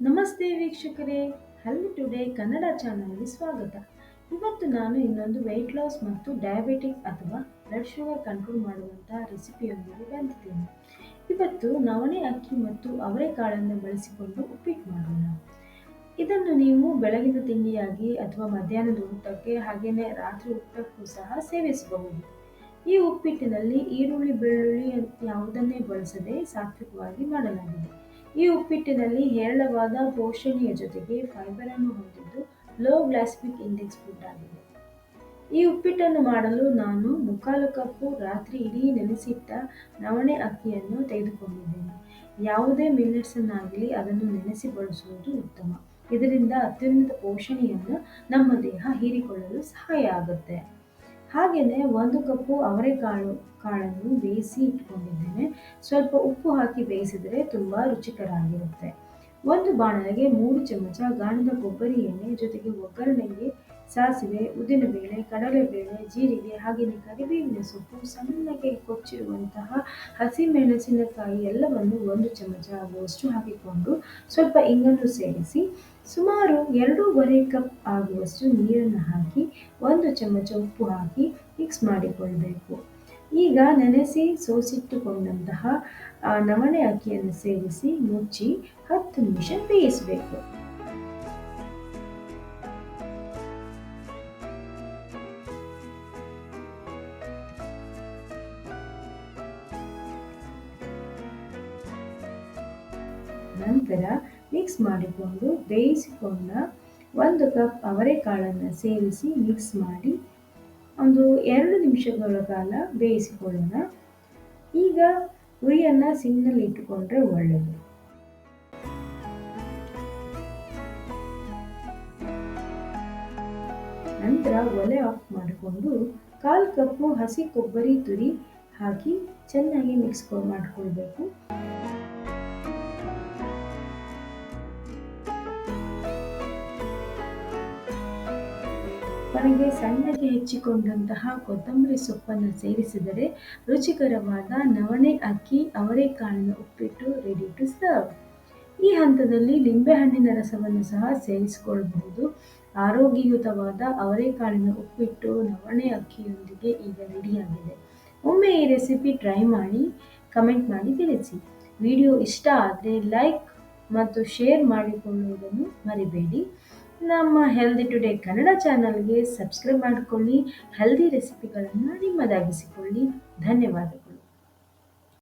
ನಮಸ್ತೆ ವೀಕ್ಷಕರೇ. ಹಲ್ಲಿ ಟುಡೇ ಕನ್ನಡ ಚಾನಲ್ಗೆ ಸ್ವಾಗತ. ಇವತ್ತು ನಾನು ಇನ್ನೊಂದು ವೆಯ್ಟ್ ಲಾಸ್ ಮತ್ತು ಡಯಾಬಿಟಿಕ್ ಅಥವಾ ಬ್ಲಡ್ ಶುಗರ್ ಕಂಟ್ರೋಲ್ ಮಾಡುವಂತಹ ರೆಸಿಪಿಯೊಂದಿಗೆ ಬಂದಿದ್ದೇನೆ. ಇವತ್ತು ನವಣೆ ಅಕ್ಕಿ ಮತ್ತು ಅವರೆಕಾಳನ್ನು ಬಳಸಿಕೊಂಡು ಉಪ್ಪಿಟ್ಟು ಮಾಡೋಣ. ಇದನ್ನು ನೀವು ಬೆಳಗಿನ ತಿಂಡಿಯಾಗಿ ಅಥವಾ ಮಧ್ಯಾಹ್ನದ ಊಟಕ್ಕೆ ಹಾಗೆಯೇ ರಾತ್ರಿ ಊಟಕ್ಕೂ ಸಹ ಸೇವಿಸಬಹುದು. ಈ ಉಪ್ಪಿಟ್ಟಿನಲ್ಲಿ ಈರುಳ್ಳಿ, ಬೆಳ್ಳುಳ್ಳಿ ಯಾವುದನ್ನೇ ಬಳಸದೆ ಸಾತ್ವಿಕವಾಗಿ ಮಾಡಲಾಗಿದೆ. ಈ ಉಪ್ಪಿಟ್ಟಿನಲ್ಲಿ ಹೇರಳವಾದ ಪೋಷಣೆಯ ಜೊತೆಗೆ ಫೈಬರ್ ಅನ್ನು ಹೊಂದಿದ್ದು ಲೋ ಗ್ಲಾಸ್ಮಿಕ್ ಇಂಡೆಕ್ಸ್ ಫುಡ್ ಆಗಿದೆ. ಈ ಉಪ್ಪಿಟ್ಟನ್ನು ಮಾಡಲು ನಾನು ಮುಕ್ಕಾಲು ಕಪ್ಪು ರಾತ್ರಿ ಇಡೀ ನೆನೆಸಿಟ್ಟ ನವಣೆ ಅಕ್ಕಿಯನ್ನು ತೆಗೆದುಕೊಂಡಿದ್ದೇನೆ. ಯಾವುದೇ ಮಿಲ್ಲೆಟ್ಸನ್ನಾಗಲಿ ಅದನ್ನು ನೆನೆಸಿ ಬಳಸುವುದು ಉತ್ತಮ. ಇದರಿಂದ ಅತ್ಯುನ್ನತ ಪೋಷಣೆಯನ್ನು ನಮ್ಮ ದೇಹ ಹೀರಿಕೊಳ್ಳಲು ಸಹಾಯ ಆಗುತ್ತೆ. ಹಾಗೆಯೇ ಒಂದು ಕಪ್ಪು ಅವರೆಕಾಳು ಕಾಳನ್ನು ಬೇಯಿಸಿ ಇಟ್ಕೊಂಡಿದ್ದೇನೆ. ಸ್ವಲ್ಪ ಉಪ್ಪು ಹಾಕಿ ಬೇಯಿಸಿದರೆ ತುಂಬ ರುಚಿಕರಾಗಿರುತ್ತೆ. ಒಂದು ಬಾಣಲೆಗೆ ಮೂರು ಚಮಚ ಗಾಣದ ಕೊಬ್ಬರಿ ಎಣ್ಣೆ ಜೊತೆಗೆ ಒಗ್ಗರಣೆಗೆ ಸಾಸಿವೆ ಉದ್ದಿನಬೇಳೆ ಕಡಲೆಬೇಳೆ ಜೀರಿಗೆ ಹಾಗೆಯೇ ಕರಿಬೇವಿನ ಸೊಪ್ಪು, ಸಣ್ಣಗೆ ಕೊಚ್ಚಿರುವಂತಹ ಹಸಿಮೆಣಸಿನಕಾಯಿ ಎಲ್ಲವನ್ನು ಒಂದು ಚಮಚ ಆಗುವಷ್ಟು ಹಾಕಿಕೊಂಡು ಸ್ವಲ್ಪ ಇಂಗನ್ನು ಸೇರಿಸಿ ಸುಮಾರು ಎರಡೂವರೆ ಕಪ್ ಆಗುವಷ್ಟು ನೀರನ್ನು ಹಾಕಿ ಒಂದು ಚಮಚ ಉಪ್ಪು ಹಾಕಿ ಮಿಕ್ಸ್ ಮಾಡಿಕೊಳ್ಬೇಕು. ಈಗ ನೆನೆಸಿ ಸೋಸಿಟ್ಟುಕೊಂಡಂತಹ ನವಣೆ ಅಕ್ಕಿಯನ್ನು ಸೇರಿಸಿ ಮುಚ್ಚಿ ಹತ್ತು ನಿಮಿಷ ಬೇಯಿಸಬೇಕು. ನಂತರ ಮಿಕ್ಸ್ ಮಾಡಿಕೊಂಡು ಬೇಯಿಸಿಕೊಂಡ ಒಂದು ಕಪ್ ಅವರೆಕಾಳನ್ನು ಸೇರಿಸಿ ಮಿಕ್ಸ್ ಮಾಡಿ ಒಂದು ಎರಡು ನಿಮಿಷಗಳ ಕಾಲ ಬೇಯಿಸಿಕೊಳ್ಳೋಣ. ಈಗ ಉರಿಯನ್ನು ಸಿಮ್ನಲ್ಲಿ ಇಟ್ಟುಕೊಂಡ್ರೆ ಒಳ್ಳೆಯದು ನಂತರ ಒಲೆ ಆಫ್ ಮಾಡಿಕೊಂಡು ಕಾಲು ಕಪ್ಪು ಹಸಿ ಕೊಬ್ಬರಿ ತುರಿ ಹಾಕಿ ಚೆನ್ನಾಗಿ ಮಿಕ್ಸ್ ಮಾಡಿಕೊಳ್ಬೇಕು. ಕೊನೆಗೆ ಸಣ್ಣಗೆ ಹೆಚ್ಚಿಕೊಂಡಂತಹ ಕೊತ್ತಂಬರಿ ಸೊಪ್ಪನ್ನು ಸೇರಿಸಿದರೆ ರುಚಿಕರವಾದ ನವಣೆ ಅಕ್ಕಿ ಅವರೆಕಾಳಿನ ಉಪ್ಪಿಟ್ಟು ರೆಡಿ ಟು ಸರ್ವ್ ಈ ಹಂತದಲ್ಲಿ ಲಿಂಬೆಹಣ್ಣಿನ ರಸವನ್ನು ಸಹ ಸೇರಿಸಿಕೊಳ್ಳಬಹುದು. ಆರೋಗ್ಯಯುತವಾದ ಅವರೆಕಾಳಿನ ಉಪ್ಪಿಟ್ಟು, ನವಣೆ ಅಕ್ಕಿಯೊಂದಿಗೆ ಈಗ ರೆಡಿಯಾಗಿದೆ. ಒಮ್ಮೆ ಈ ರೆಸಿಪಿ ಟ್ರೈ ಮಾಡಿ, ಕಮೆಂಟ್ ಮಾಡಿ ತಿಳಿಸಿ. ವಿಡಿಯೋ ಇಷ್ಟ ಆದರೆ ಲೈಕ್ ಮತ್ತು ಶೇರ್ ಮಾಡಿಕೊಳ್ಳುವುದನ್ನು ಮರಿಬೇಡಿ. ನಮ್ಮ ಹೆಲ್ದಿ ಟುಡೇ ಕನ್ನಡ ಚಾನಲ್ಗೆ ಸಬ್ಸ್ಕ್ರೈಬ್ ಮಾಡಿಕೊಳ್ಳಿ. ಹೆಲ್ದಿ ರೆಸಿಪಿಗಳನ್ನು ನಿಮ್ಮದಾಗಿಸಿಕೊಳ್ಳಿ. ಧನ್ಯವಾದಗಳು.